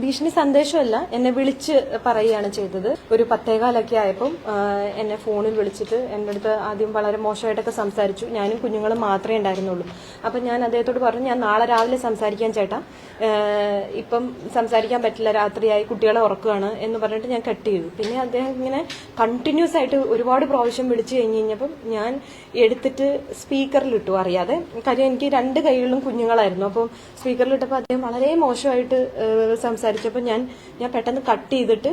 ഭീഷണി സന്ദേശമല്ല എന്നെ വിളിച്ച് പറയുകയാണ് ചെയ്തത്. ഒരു പത്തേകാലൊക്കെ ആയപ്പം എന്നെ ഫോണിൽ വിളിച്ചിട്ട് എന്റെ അടുത്ത് ആദ്യം വളരെ മോശമായിട്ടൊക്കെ സംസാരിച്ചു. ഞാനും കുഞ്ഞുങ്ങളും മാത്രമേ ഉണ്ടായിരുന്നുള്ളൂ. അപ്പം ഞാൻ അദ്ദേഹത്തോട് പറഞ്ഞു ഞാൻ നാളെ രാവിലെ സംസാരിക്കാൻ ചേട്ടാ. ഇപ്പം സംസാരിക്കാൻ പറ്റില്ല രാത്രിയായി കുട്ടികളെ ഉറക്കുകയാണ് എന്ന് പറഞ്ഞിട്ട് ഞാൻ കട്ട് ചെയ്തു. പിന്നെ അദ്ദേഹം ഇങ്ങനെ കണ്ടിന്യൂസ് ആയിട്ട് ഒരുപാട് പ്രാവശ്യം വിളിച്ചു കഴിഞ്ഞ് കഴിഞ്ഞപ്പം ഞാൻ എടുത്തിട്ട് സ്പീക്കറിലിട്ടു അറിയാതെ കാര്യം എനിക്ക് രണ്ട് കൈകളിലും കുഞ്ഞുങ്ങളായിരുന്നു. അപ്പം സ്പീക്കറിലിട്ടപ്പോൾ അദ്ദേഹം വളരെ മോശമായിട്ട് സംസാരിച്ചപ്പോൾ ഞാൻ ഞാൻ പെട്ടെന്ന് കട്ട് ചെയ്തിട്ട്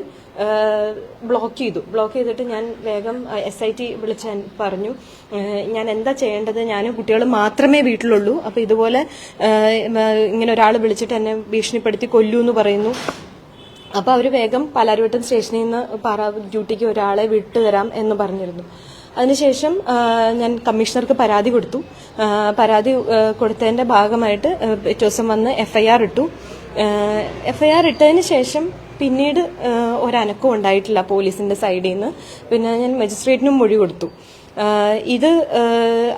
ബ്ലോക്ക് ചെയ്തു. ബ്ലോക്ക് ചെയ്തിട്ട് ഞാൻ വേഗം എസ് ഐ ടി വിളിച്ച് പറഞ്ഞു ഞാൻ എന്താ ചെയ്യേണ്ടത്? ഞാനും കുട്ടികളും മാത്രമേ വീട്ടിലുള്ളൂ. അപ്പോൾ ഇതുപോലെ ഇങ്ങനെ ഒരാൾ വിളിച്ചിട്ട് എന്നെ ഭീഷണിപ്പെടുത്തി കൊല്ലൂ എന്ന് പറയുന്നു. അപ്പോൾ അവർ വേഗം പാലാരിവട്ടം സ്റ്റേഷനിൽ നിന്ന് പാറ ഡ്യൂട്ടിക്ക് ഒരാളെ വിട്ടു തരാം എന്ന് പറഞ്ഞിരുന്നു. അതിനുശേഷം ഞാൻ കമ്മീഷണർക്ക് പരാതി കൊടുത്തു. പരാതി കൊടുത്തതിന്റെ ഭാഗമായിട്ട് പിറ്റേ ദിവസം വന്ന് എഫ്ഐആർ ഇട്ടു. എഫ്ഐആർ ഇട്ടതിന് ശേഷം പിന്നീട് ഒരനക്കം ഉണ്ടായിട്ടില്ല പോലീസിന്റെ സൈഡിൽ നിന്ന് പിന്നെ ഞാൻ മജിസ്ട്രേറ്റിനും മൊഴി കൊടുത്തു. ഇത്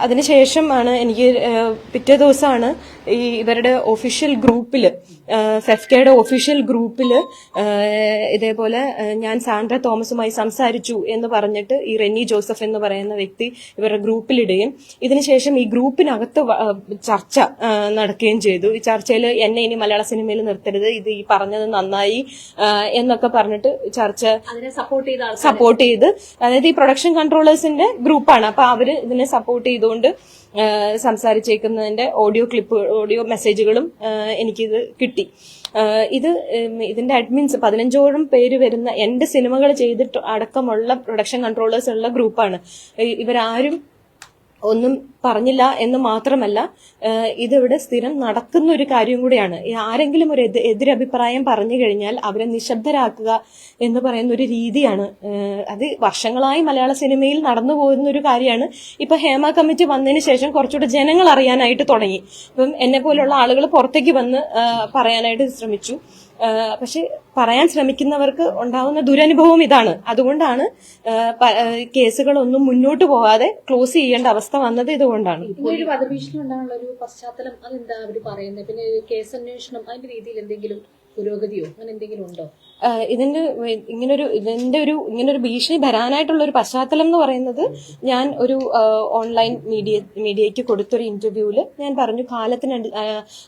അതിനുശേഷമാണ് എനിക്ക് പിറ്റേ ദിവസമാണ് ഈ ഇവരുടെ ഒഫീഷ്യൽ ഗ്രൂപ്പിൽ ഫെഫ്കയുടെ ഒഫീഷ്യൽ ഗ്രൂപ്പിൽ ഇതേപോലെ ഞാൻ സാൻഡ്ര തോമസുമായി സംസാരിച്ചു എന്ന് പറഞ്ഞിട്ട് ഈ റെന്നി ജോസഫ് എന്ന് പറയുന്ന വ്യക്തി ഇവരുടെ ഗ്രൂപ്പിലിടുകയും ഇതിനുശേഷം ഈ ഗ്രൂപ്പിനകത്ത് ചർച്ച നടക്കുകയും ചെയ്തു. ഈ ചർച്ചയിൽ എന്നെ ഇനി മലയാള സിനിമയിൽ നിർത്തരുത് ഇത് ഈ പറഞ്ഞത് നന്നായി എന്നൊക്കെ പറഞ്ഞിട്ട് ചർച്ച സപ്പോർട്ട് ചെയ്ത സപ്പോർട്ട് ചെയ്ത് അതായത് ഈ പ്രൊഡക്ഷൻ കൺട്രോളേഴ്സിന്റെ ഗ്രൂപ്പാണ്. അപ്പൊ അവർ ഇതിനെ സപ്പോർട്ട് ചെയ്തുകൊണ്ട് സംസാരിച്ചേക്കുന്നതിന്റെ ഓഡിയോ ക്ലിപ്പ് ഓഡിയോ മെസ്സേജുകളും എനിക്കിത് കിട്ടി. ഇത് ഇതിന്റെ അഡ്മിൻസ് പതിനഞ്ചോളം പേര് വരുന്ന എന്റെ സിനിമകൾ ചെയ്തിട്ട് അടക്കമുള്ള പ്രൊഡക്ഷൻ കൺട്രോളേഴ്സ് ഉള്ള ഗ്രൂപ്പാണ്. ഇവരാരും ഒന്നും പറഞ്ഞില്ല എന്ന് മാത്രമല്ല ഇതിവിടെ സ്ഥിരം നടക്കുന്ന ഒരു കാര്യം കൂടിയാണ്. ആരെങ്കിലും ഒരു എതിരഭിപ്രായം പറഞ്ഞു കഴിഞ്ഞാൽ അവരെ നിശബ്ദരാക്കുക എന്ന് പറയുന്ന ഒരു രീതിയാണ്. അത് വർഷങ്ങളായി മലയാള സിനിമയിൽ നടന്നു പോകുന്ന ഒരു കാര്യമാണ്. ഇപ്പൊ ഹേമ കമ്മിറ്റി വന്നതിന് ശേഷം കുറച്ചുകൂടെ ജനങ്ങൾ അറിയാനായിട്ട് തുടങ്ങി. ഇപ്പം എന്നെ പോലുള്ള ആളുകൾ പുറത്തേക്ക് വന്ന് പറയാനായിട്ട് ശ്രമിച്ചു. പക്ഷെ പറയാൻ ശ്രമിക്കുന്നവർക്ക് ഉണ്ടാവുന്ന ദുരനുഭവം ഇതാണ്. അതുകൊണ്ടാണ് കേസുകളൊന്നും മുന്നോട്ട് പോകാതെ ക്ലോസ് ചെയ്യേണ്ട അവസ്ഥ വന്നത് ഇതുകൊണ്ടാണ്. ഒരു പശ്ചാത്തലം അതെന്താ അവർ പറയുന്നത് പിന്നെ കേസന്വേഷണം അതിന്റെ രീതിയിൽ എന്തെങ്കിലും പുരോഗതിയോ അങ്ങനെ എന്തെങ്കിലും ഉണ്ടോ? ഇതിന്റെ ഇങ്ങനൊരു ഇതിന്റെ ഒരു ഇങ്ങനൊരു ഭീഷണി വരാനായിട്ടുള്ള ഒരു പശ്ചാത്തലം എന്ന് പറയുന്നത് ഞാൻ ഒരു ഓൺലൈൻ മീഡിയ മീഡിയയ്ക്ക് കൊടുത്തൊരു ഇന്റർവ്യൂവിൽ ഞാൻ പറഞ്ഞു കാലത്തിന്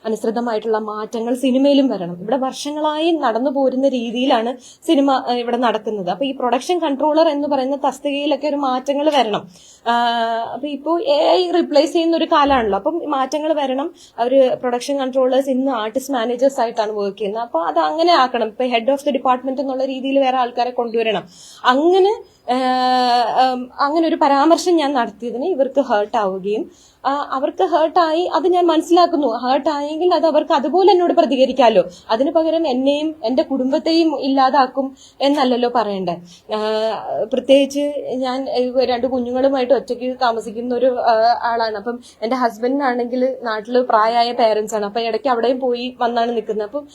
അനുസൃതമായിട്ടുള്ള മാറ്റങ്ങൾ സിനിമയിലും വരണം. ഇവിടെ വർഷങ്ങളായി നടന്നു പോരുന്ന രീതിയിലാണ് സിനിമ ഇവിടെ നടക്കുന്നത്. അപ്പൊ ഈ പ്രൊഡക്ഷൻ കൺട്രോളർ എന്ന് പറയുന്ന തസ്തികയിലൊക്കെ ഒരു മാറ്റങ്ങൾ വരണം. അപ്പൊ ഇപ്പോൾ എ ഐ റീപ്ലേസ് ചെയ്യുന്ന ഒരു കാലമാണല്ലോ അപ്പം മാറ്റങ്ങൾ വരണം. അവർ പ്രൊഡക്ഷൻ കൺട്രോളേഴ്സ് ഇന്ന് ആർട്ടിസ്റ്റ് മാനേജേഴ്സ് ആയിട്ടാണ് വർക്ക് ചെയ്യുന്നത്. അപ്പൊ അത് അങ്ങനെ ആക്കണം. ഇപ്പൊ ഹെഡ് ഓഫ് ദി ഡിപ്പാർട്ട്മെന്റ് എന്നുള്ള രീതിയിൽ വേറെ ആൾക്കാരെ കൊണ്ടുവരണം. അങ്ങനെ അങ്ങനെ ഒരു പരാമർശം ഞാൻ നടത്തിയതിന് ഇവർക്ക് ഹേർട്ട് ആവുകയും അവർക്ക് ഹേർട്ടായി അത് ഞാൻ മനസ്സിലാക്കുന്നു. ഹേർട്ടായെങ്കിൽ അത് അവർക്ക് അതുപോലെ എന്നോട് പ്രതികരിക്കാമല്ലോ അതിന് പകരം എന്നെയും എന്റെ കുടുംബത്തെയും ഇല്ലാതാക്കും എന്നല്ലല്ലോ പറയണ്ടേ. പ്രത്യേകിച്ച് ഞാൻ രണ്ട് കുഞ്ഞുങ്ങളുമായിട്ട് ഒറ്റയ്ക്ക് താമസിക്കുന്ന ഒരു ആളാണ്. അപ്പം എന്റെ ഹസ്ബൻഡിനാണെങ്കിൽ നാട്ടിൽ പ്രായമായ പേരൻസ് ആണ്. അപ്പൊ ഇടയ്ക്ക് അവിടെയും പോയി വന്നാണ് നിൽക്കുന്നത്. അപ്പം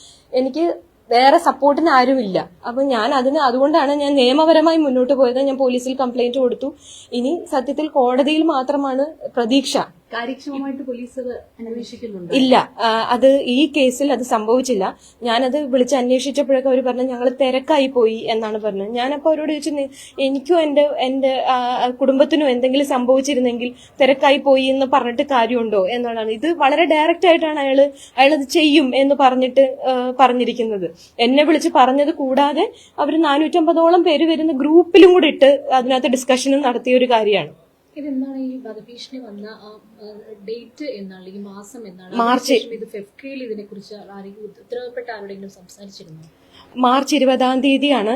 എനിക്ക് വേറെ സപ്പോർട്ടിന് ആരുമില്ല. അപ്പൊ ഞാൻ അതിന് അതുകൊണ്ടാണ് ഞാൻ നിയമപരമായി മുന്നോട്ട് പോയത്. ഞാൻ പോലീസിൽ കംപ്ലൈന്റ് കൊടുത്തു. ഇനി സത്യത്തിൽ കോടതിയിൽ മാത്രമാണ് പ്രതീക്ഷ. കാര്യക്ഷമമായിട്ട് പോലീസ് അന്വേഷിക്കുന്നുണ്ട്? ഇല്ല. അത് ഈ കേസിൽ അത് സംഭവിച്ചില്ല. ഞാനത് വിളിച്ച് അന്വേഷിച്ചപ്പോഴൊക്കെ അവർ പറഞ്ഞു ഞങ്ങൾ തിരക്കായി പോയി എന്നാണ് പറഞ്ഞത്. ഞാനപ്പോൾ അവരോട് ചോദിച്ചു "നി- എനിക്കും എന്റെ എന്റെ കുടുംബത്തിനും എന്തെങ്കിലും സംഭവിച്ചിരുന്നെങ്കിൽ തിരക്കായി പോയി എന്ന് പറഞ്ഞിട്ട് കാര്യമുണ്ടോ? എന്നാണ്. ഇത് വളരെ ഡയറക്റ്റ് ആയിട്ടാണ് അയാൾ അയാളത് ചെയ്യും എന്ന് പറഞ്ഞിട്ട് പറഞ്ഞിരിക്കുന്നത്. എന്നെ വിളിച്ച് പറഞ്ഞത് കൂടാതെ അവർ നാനൂറ്റമ്പതോളം പേര് വരുന്ന ഗ്രൂപ്പിലും കൂടി ഇട്ട് അതിനകത്ത് ഡിസ്കഷനും നടത്തിയ ഒരു കാര്യമാണ്. ഇതെന്താണ് ഈ വധഭീഷണി വന്ന ഡേറ്റ് എന്നാണ് ഈ മാസം എന്നാണ് മാർച്ച്. ഇത് ഫെഫ്കയിൽ ഇതിനെ കുറിച്ച് ആരെങ്കിലും ഉത്തരവാദപ്പെട്ട ആരോടെങ്കിലും സംസാരിച്ചിരുന്നു? മാർച്ച് ഇരുപതാം തീയതിയാണ്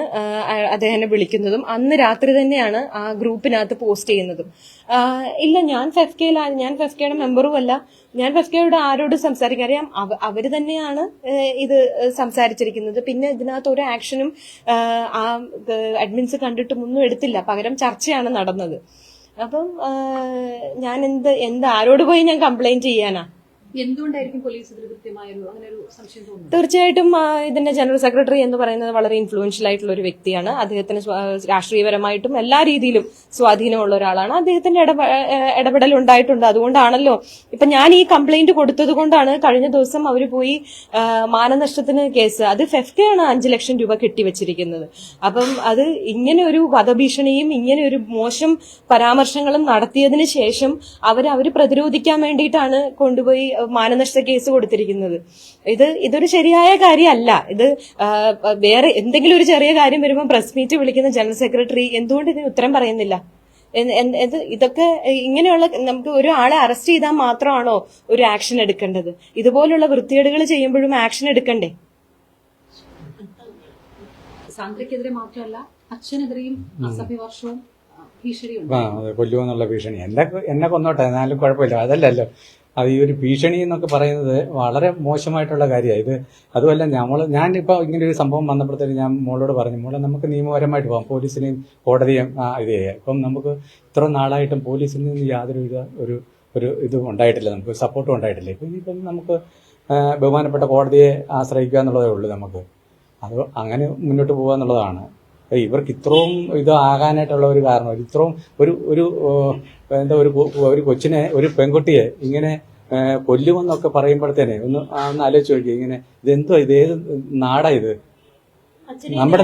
അദ്ദേഹം വിളിക്കുന്നതും. അന്ന് രാത്രി തന്നെയാണ് ആ ഗ്രൂപ്പിനകത്ത് പോസ്റ്റ് ചെയ്യുന്നതും. ഇല്ല ഞാൻ ഫെഫ്കയിലാണ് ഞാൻ ഫെഫ്കയുടെ മെമ്പറും അല്ല. ഞാൻ ഫെഫ്കയുടെ ആരോട് സംസാരിക്കാൻ അറിയാം അവർ അവർ തന്നെയാണ് ഇത് സംസാരിച്ചിരിക്കുന്നത്. പിന്നെ ഇതിനകത്ത് ഒരു ആക്ഷനും ആ അഡ്മിൻസ് കണ്ടിട്ടും ഒന്നും എടുത്തില്ല. പകരം ചർച്ചയാണ് നടന്നത്. അപ്പം ഞാൻ എന്ത് എന്ത് ആരോട് പോയി ഞാൻ കംപ്ലൈന്റ് ചെയ്യാനാ? എന്തുകൊണ്ടായിരിക്കും പോലീസ് അങ്ങനെ ഒരു സംശയം തോന്നുന്നത്? തീർച്ചയായിട്ടും ഇതിന്റെ ജനറൽ സെക്രട്ടറി എന്ന് പറയുന്നത് വളരെ ഇൻഫ്ലുവൻഷ്യൽ ആയിട്ടുള്ള ഒരു വ്യക്തിയാണ്. അദ്ദേഹത്തിന് രാഷ്ട്രീയപരമായിട്ടും എല്ലാ രീതിയിലും സ്വാധീനമുള്ള ഒരാളാണ്. അദ്ദേഹത്തിന്റെ ഇടപെടൽ ഉണ്ടായിട്ടുണ്ട്. അതുകൊണ്ടാണല്ലോ ഇപ്പൊ ഞാൻ ഈ കംപ്ലൈന്റ് കൊടുത്തത് കൊണ്ടാണ് കഴിഞ്ഞ ദിവസം അവർ പോയി മാനനഷ്ടത്തിന് കേസ്. അത് ഫെഫ്റ്റയാണ് അഞ്ചു ലക്ഷം രൂപ കെട്ടിവെച്ചിരിക്കുന്നത്. അപ്പം അത് ഇങ്ങനെ ഒരു വധഭീഷണിയും ഇങ്ങനെ ഒരു മോശം പരാമർശങ്ങളും നടത്തിയതിന് ശേഷം അവർ അവർ പ്രതിരോധിക്കാൻ വേണ്ടിയിട്ടാണ് കൊണ്ടുപോയി മാനനഷ്ട കേസ് കൊടുത്തിരിക്കുന്നത്. ഇത് ഇതൊരു ശരിയായ കാര്യമല്ല. ഇത് വേറെ എന്തെങ്കിലും ഒരു ചെറിയ കാര്യം വരുമ്പോൾ പ്രസ് മീറ്റ് വിളിക്കുന്ന ജനറൽ സെക്രട്ടറി എന്തുകൊണ്ട് ഇതിന് ഉത്തരം പറയുന്നില്ല? ഇതൊക്കെ ഇങ്ങനെയുള്ള നമുക്ക് ഒരു ആളെ അറസ്റ്റ് ചെയ്താൽ മാത്രമാണോ ഒരു ആക്ഷൻ എടുക്കേണ്ടത്? ഇതുപോലുള്ള വൃത്തികേടുകൾ ചെയ്യുമ്പോഴും ആക്ഷൻ എടുക്കണ്ടേ? സാന്ദ്രയ്ക്കെതിരെ മാത്രമല്ല അച്ഛനെതിരെയും അസഭ്യവർഷവും ഭീഷണിയുണ്ട്. കൊല്ലുമെന്നുള്ള ഭീഷണി. എന്നെ എന്നെ കൊന്നോട്ടെ എന്നാലും കുഴപ്പമില്ല. അതല്ലല്ലോ. അത് ഈ ഒരു ഭീഷണി എന്നൊക്കെ പറയുന്നത് വളരെ മോശമായിട്ടുള്ള കാര്യമാണ്. ഇത് അതുമല്ല നമ്മൾ ഞാനിപ്പോൾ ഇങ്ങനെ ഒരു സംഭവം വന്നപ്പോഴത്തേക്ക് ഞാൻ മോളോട് പറഞ്ഞു മോളെ നമുക്ക് നിയമപരമായിട്ട് പോകാം. പോലീസിനെയും കോടതിയും ഇത് ചെയ്യാം. ഇപ്പം നമുക്ക് ഇത്ര നാളായിട്ടും പോലീസിൽ നിന്ന് യാതൊരു ഒരു ഒരു ഇതും ഉണ്ടായിട്ടില്ല. നമുക്ക് സപ്പോർട്ടും ഉണ്ടായിട്ടില്ല. ഇപ്പം ഇനിയിപ്പം നമുക്ക് ബഹുമാനപ്പെട്ട കോടതിയെ ആശ്രയിക്കുക എന്നുള്ളതേ ഉള്ളൂ നമുക്ക്. അത് അങ്ങനെ മുന്നോട്ട് പോകുക എന്നുള്ളതാണ്. ഇവർക്ക് ഇത്രയും ഇത് ആകാനായിട്ടുള്ള ഒരു കാരണം. ഇത്രയും ഒരു ഒരു എന്താ ഒരു ഒരു കൊച്ചിനെ ഒരു പെൺകുട്ടിയെ ഇങ്ങനെ കൊല്ലുമെന്നൊക്കെ പറയുമ്പോഴത്തേനെ ഒന്ന് ഒന്ന് ആലോചിച്ച് നോക്കി ഇങ്ങനെ ഇതെന്തോ ഇത്? ഏത് നാടാ ഇത്? നമ്മുടെ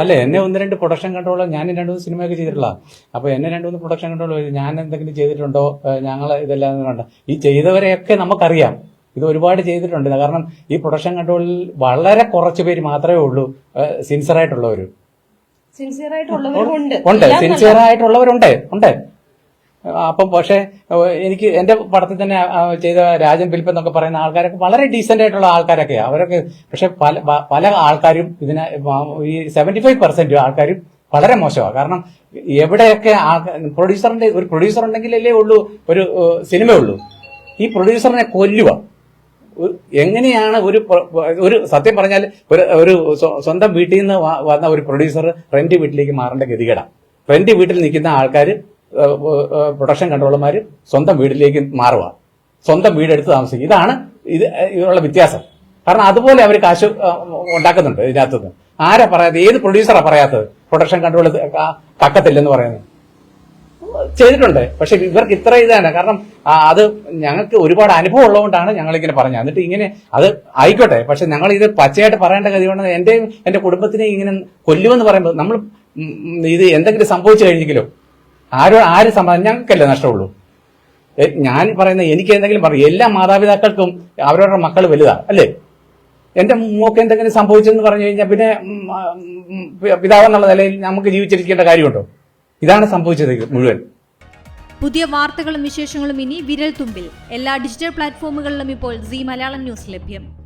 അല്ലെ എന്നെ ഒന്ന് രണ്ട് പ്രൊഡക്ഷൻ കൺട്രോൾ ഞാൻ രണ്ടു മൂന്ന് സിനിമയൊക്കെ ചെയ്തിട്ടുള്ള. അപ്പൊ എന്നെ രണ്ടു മൂന്ന് പ്രൊഡക്ഷൻ കൺട്രോൾ ഞാൻ എന്തെങ്കിലും ചെയ്തിട്ടുണ്ടോ? ഞങ്ങൾ ഇതെല്ലാം കണ്ടോ. ഈ ചെയ്തവരെയൊക്കെ നമുക്കറിയാം. ഇത് ഒരുപാട് ചെയ്തിട്ടുണ്ട്. കാരണം ഈ പ്രൊഡക്ഷൻ കൺട്രോളിൽ വളരെ കുറച്ച് പേര് മാത്രമേ ഉള്ളൂ. സിൻസിയർ ആയിട്ടുള്ളവർ ഉണ്ട്. സിൻസിയർ ആയിട്ടുള്ളവരുണ്ട് ഉണ്ട്. അപ്പം പക്ഷേ എനിക്ക് എന്റെ പടത്തിൽ തന്നെ ചെയ്ത രാജൻ ബിൽപ്പ് എന്നൊക്കെ പറയുന്ന ആൾക്കാരൊക്കെ വളരെ ഡീസെന്റ് ആയിട്ടുള്ള ആൾക്കാരൊക്കെ. അവരൊക്കെ പക്ഷെ പല പല ആൾക്കാരും ഇതിനെ ഈ സെവന്റി ഫൈവ് പെർസെന്റ് ആൾക്കാരും വളരെ മോശമാണ്. കാരണം എവിടെയൊക്കെ പ്രൊഡ്യൂസറിന്റെ ഒരു പ്രൊഡ്യൂസർ ഉണ്ടെങ്കിലല്ലേ ഉള്ളൂ ഒരു സിനിമയുള്ളൂ. ഈ പ്രൊഡ്യൂസറിനെ കൊല്ലുക ഒരു- എങ്ങനെയാണ് ഒരു ഒരു സത്യം പറഞ്ഞാൽ ഒരു ഒരു സ്വ- സ്വന്തം വീട്ടിൽ നിന്ന് വന്ന ഒരു പ്രൊഡ്യൂസർ റെന്റ് വീട്ടിലേക്ക് മാറേണ്ട ഗതികേടാ. റെന്റ് വീട്ടിൽ നിൽക്കുന്ന ആൾക്കാർ പ്രൊഡക്ഷൻ കൺട്രോളർമാർ സ്വന്തം വീട്ടിലേക്ക് മാറുക. സ്വന്തം വീടെടുത്ത് താമസിക്കുക. ഇതാണ് ഇത് ഇതിനുള്ള വ്യത്യാസം. കാരണം അതുപോലെ അവർ കാശ് ഉണ്ടാക്കുന്നുണ്ട് ഇതിനകത്തുനിന്ന്. ആരാ പറയാത്തത് ഏത് പ്രൊഡ്യൂസറാ പറയാത്തത്? പ്രൊഡക്ഷൻ കൺട്രോൾ തക്കത്തില്ലെന്ന് പറയുന്നത്. ചെയ്തിട്ടുണ്ട്. പക്ഷെ ഇവർക്ക് ഇത്ര ഇതാണ് കാരണം അത് ഞങ്ങൾക്ക് ഒരുപാട് അനുഭവം ഉള്ളതുകൊണ്ടാണ് ഞങ്ങൾ ഇങ്ങനെ പറഞ്ഞത്. എന്നിട്ട് ഇങ്ങനെ അത് ആയിക്കോട്ടെ. പക്ഷെ ഞങ്ങൾ ഇത് പച്ചയായിട്ട് പറയേണ്ട കാര്യമാണ് എന്റെയും എന്റെ കുടുംബത്തിനെ ഇങ്ങനെ കൊല്ലുമെന്ന് പറയുമ്പോൾ നമ്മൾ ഇത് എന്തെങ്കിലും സംഭവിച്ചു കഴിഞ്ഞെങ്കിലോ? ആരോ ആര് സമാധാനം ഞങ്ങൾക്കല്ലേ നഷ്ടമുള്ളൂ. ഞാൻ പറയുന്ന എനിക്ക് എന്തെങ്കിലും പറയും എല്ലാ മാതാപിതാക്കൾക്കും അവരവരുടെ മക്കൾ വലുതാ അല്ലേ? എന്റെ മോക്ക് എന്തെങ്കിലും സംഭവിച്ചെന്ന് പറഞ്ഞു കഴിഞ്ഞാൽ പിന്നെ പിതാവെന്നുള്ള നിലയിൽ നമുക്ക് ജീവിച്ചിരിക്കേണ്ട കാര്യമുണ്ടോ? ഇതാണ് സംഭവിച്ചത് മുഴുവൻ. പുതിയ വാർത്തകളും വിശേഷങ്ങളും ഇനി വിരൽ തുമ്പിൽ എല്ലാ ഡിജിറ്റൽ പ്ലാറ്റ്ഫോമുകളിലും ഇപ്പോൾ സി മലയാളം ന്യൂസ് ലഭ്യം.